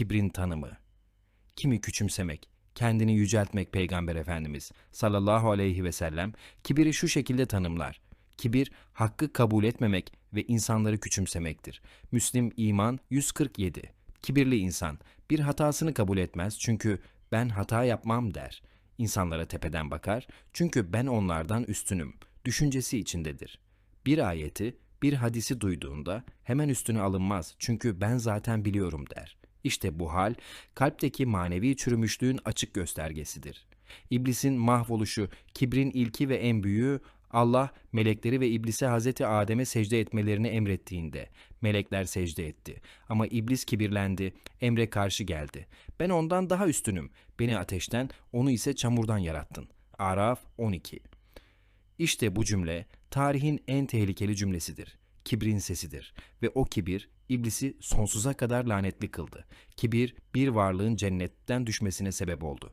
kibrin tanımı. Kimi küçümsemek, kendini yüceltmek Peygamber Efendimiz sallallahu aleyhi ve sellem kibiri şu şekilde tanımlar. Kibir, hakkı kabul etmemek ve insanları küçümsemektir. Müslim İman 147 Kibirli insan, bir hatasını kabul etmez çünkü ben hata yapmam der. İnsanlara tepeden bakar çünkü ben onlardan üstünüm. Düşüncesi içindedir. Bir ayeti, bir hadisi duyduğunda hemen üstüne alınmaz çünkü ben zaten biliyorum der. İşte bu hal kalpteki manevi çürümüşlüğün açık göstergesidir. İblisin mahvoluşu, kibrin ilki ve en büyüğü Allah melekleri ve iblise Hazreti Adem'e secde etmelerini emrettiğinde melekler secde etti. Ama iblis kibirlendi, emre karşı geldi. Ben ondan daha üstünüm. Beni ateşten, onu ise çamurdan yarattın. Araf 12 İşte bu cümle tarihin en tehlikeli cümlesidir. Kibrin sesidir ve o kibir iblisi sonsuza kadar lanetli kıldı. Kibir bir varlığın cennetten düşmesine sebep oldu.